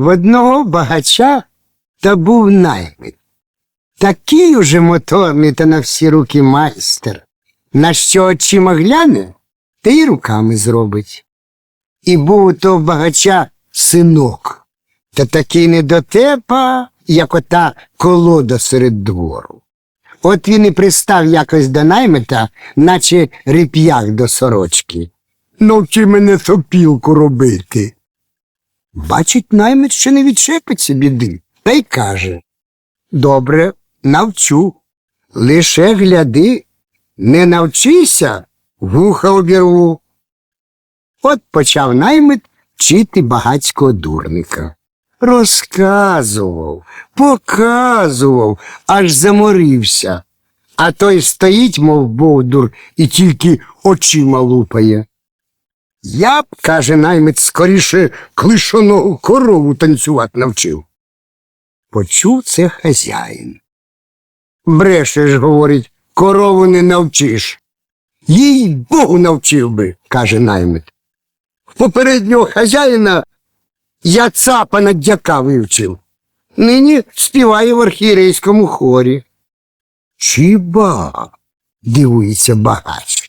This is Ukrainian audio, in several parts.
В одного багача та був наймит. Такий уже моторний та на всі руки майстер. На що очима гляне, та й руками зробить. І був у того багача синок, та такий недотепа, як ота колода серед двору. От він і пристав якось до наймита, наче реп'ях до сорочки. Навчи мене сопілку робити. Бачить наймит, що не відчепиться біди, та й каже Добре, навчу. Лише гляди, не навчися, вуха обірву. От почав наймит вчити багацького дурника. Розказував, показував, аж заморився. А той стоїть, мов бовдур, і тільки очима лупає. Я б, каже наймит, скоріше клишоного корову танцювати навчив. Почув це хазяїн. Брешеш, говорить, корову не навчиш. Їй Богу навчив би, каже наймит. Попереднього хазяїна я цапа на дяка вивчив. Нині співає в архієрейському хорі. Чіба? дивується багач.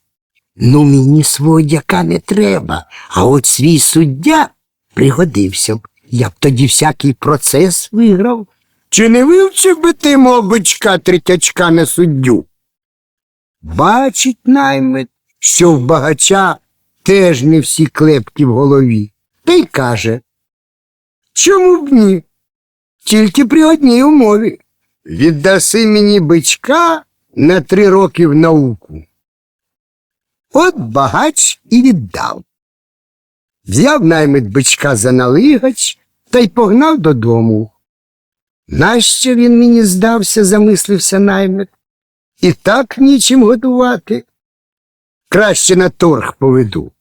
Ну, мені свого дяка не треба, а от свій суддя пригодився б. Я б тоді всякий процес виграв. Чи не вивчив би ти мого бичка третячка на суддю? Бачить наймит, що в багача теж не всі клепки в голові, та й каже. Чому б ні? Тільки при одній умові. Віддаси мені бичка на три роки в науку. От багач і віддав. Взяв наймит бичка за налигач та й погнав додому. Нащо він мені здався, замислився наймит. І так нічим годувати. Краще на торг поведу.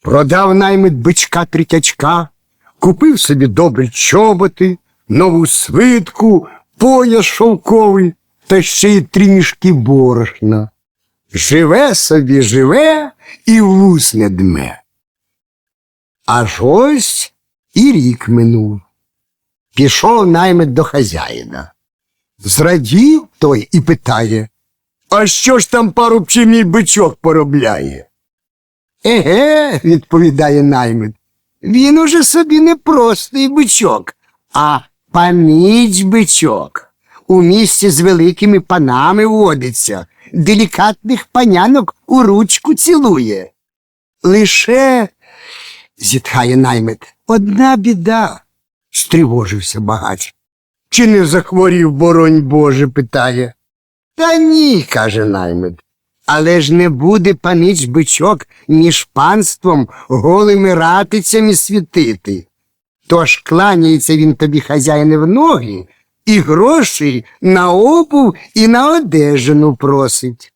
Продав наймит бичка третячка, купив собі добрі чоботи, нову свитку, пояс шовковий та ще й три мішки борошна. Живе собі живе і вус не дме. Аж ось і рік минув. Пішов наймит до хазяїна. Зрадів той і питає, а що ж там парубчий мій бичок поробляє? Еге, відповідає наймит, він уже собі не простий бичок, а паніч бичок. У місті з великими панами водиться, делікатних панянок у ручку цілує. Лише, зітхає наймит, одна біда, стривожився багач. Чи не захворів, боронь Боже, питає. Та ні, каже наймит. Але ж не буде панич бичок між панством голими ратицями світити. Тож кланяється він тобі, хазяїне, в ноги, і грошей на обув і на одежину просить.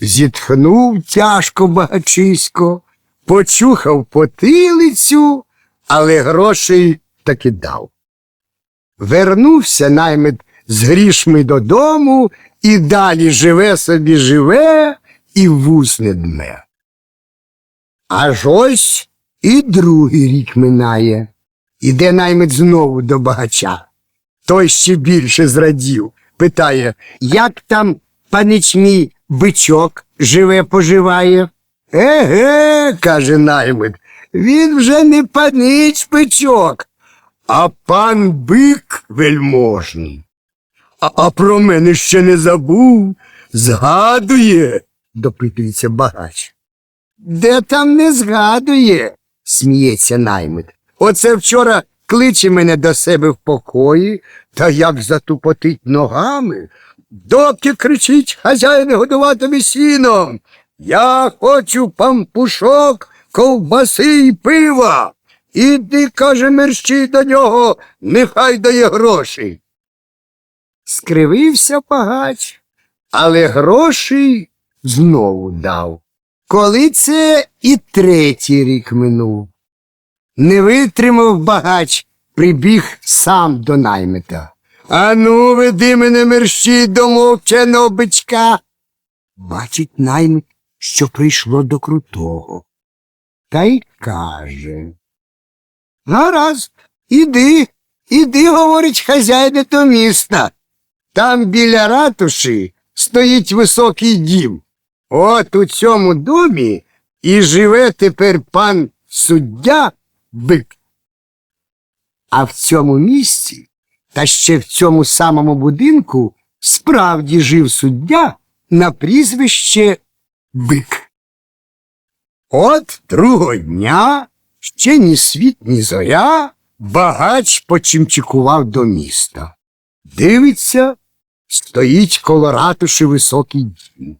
Зітхнув тяжко багачисько, почухав потилицю, але грошей таки дав. Вернувся наймит з грішми додому і далі живе собі живе і вус не дме. Аж ось і другий рік минає. Іде наймит знову до багача. Той ще більше зрадів. Питає, як там панич мій бичок живе поживає? Еге, каже наймит, він вже не панич бичок, а пан бик вельможний. А, а про мене ще не забув, згадує, допитується багач. Де там не згадує, сміється наймит. Оце вчора кличе мене до себе в покої, та як затупотить ногами, доки кричить хазяїн годуватиме сіном. Я хочу пампушок, ковбаси і пива. Іди, каже, мерщій до нього, нехай дає гроші. Скривився погач, але грошей знову дав. Коли це і третій рік минув. Не витримав багач, прибіг сам до наймита. Ану, веди мене мерщій до мовченого бичка. Бачить наймит, що прийшло до крутого. Та й каже. Гаразд, іди, іди, говорить хазяїне до міста. Там біля ратуші стоїть високий дім. От у цьому домі і живе тепер пан суддя бик. А в цьому місці, та ще в цьому самому будинку, справді жив суддя на прізвище Бик. От другого дня, ще ні світ, ні зоря, багач почимчикував до міста. Дивиться, стоїть коло ратуші високий дім,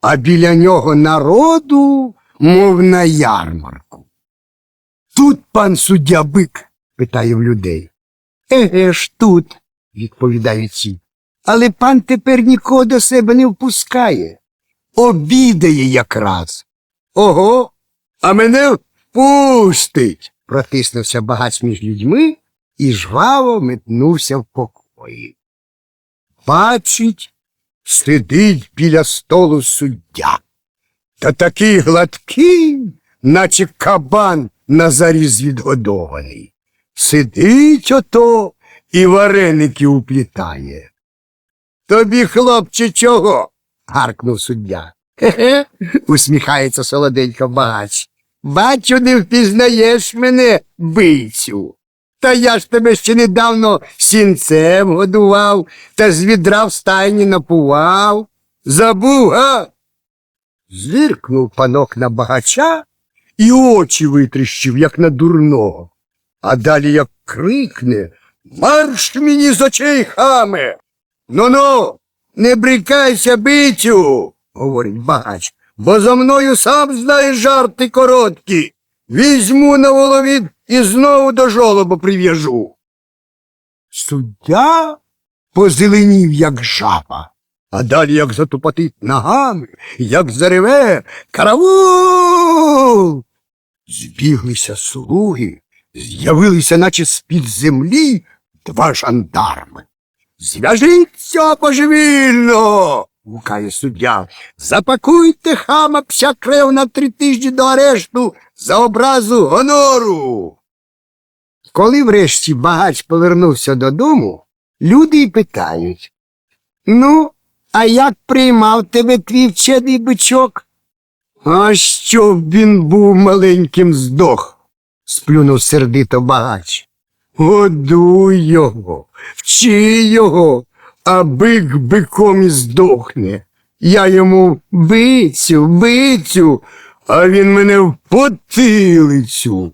а біля нього народу, мов на ярмарку. Тут пан суддя бик? питає в людей. Еге ж тут, відповідають ці. Але пан тепер нікого до себе не впускає. Обідає якраз. Ого, а мене впустить. Протиснувся багач між людьми і жваво метнувся в покої. Бачить, сидить біля столу суддя. Та такий гладкий, наче кабан на заріз відгодований. Сидить ото і вареники уплітає. Тобі, хлопче, чого? гаркнув суддя. Хе-хе, усміхається солоденько багач. Бачу, не впізнаєш мене, бийцю. Та я ж тебе ще недавно сінцем годував та з відра в стайні напував. Забув, га? Зиркнув панок на багача і очі витріщив, як на дурного. А далі як крикне Марш мені з очей, хаме. Ну-ну, не брикайся, бицю, говорить багач, бо за мною сам знаєш жарти короткі. Візьму на воловід і знову до жолоба прив'яжу. Суддя позеленів, як жаба, а далі як затупотить ногами, як зареве караул. Збіглися слуги, з'явилися, наче з-під землі, два жандарми. Зв'яжіться божевільно, гукає суддя. Запакуйте хама пся крев на три тижні до арешту за образу гонору. Коли врешті багач повернувся додому, люди й питають Ну, а як приймав тебе твій вчений бичок? А щоб він був маленьким здох, сплюнув сердито багач. Годуй його, вчи його, а бик биком і здохне. Я йому бицю, бицю, а він мене в потилицю.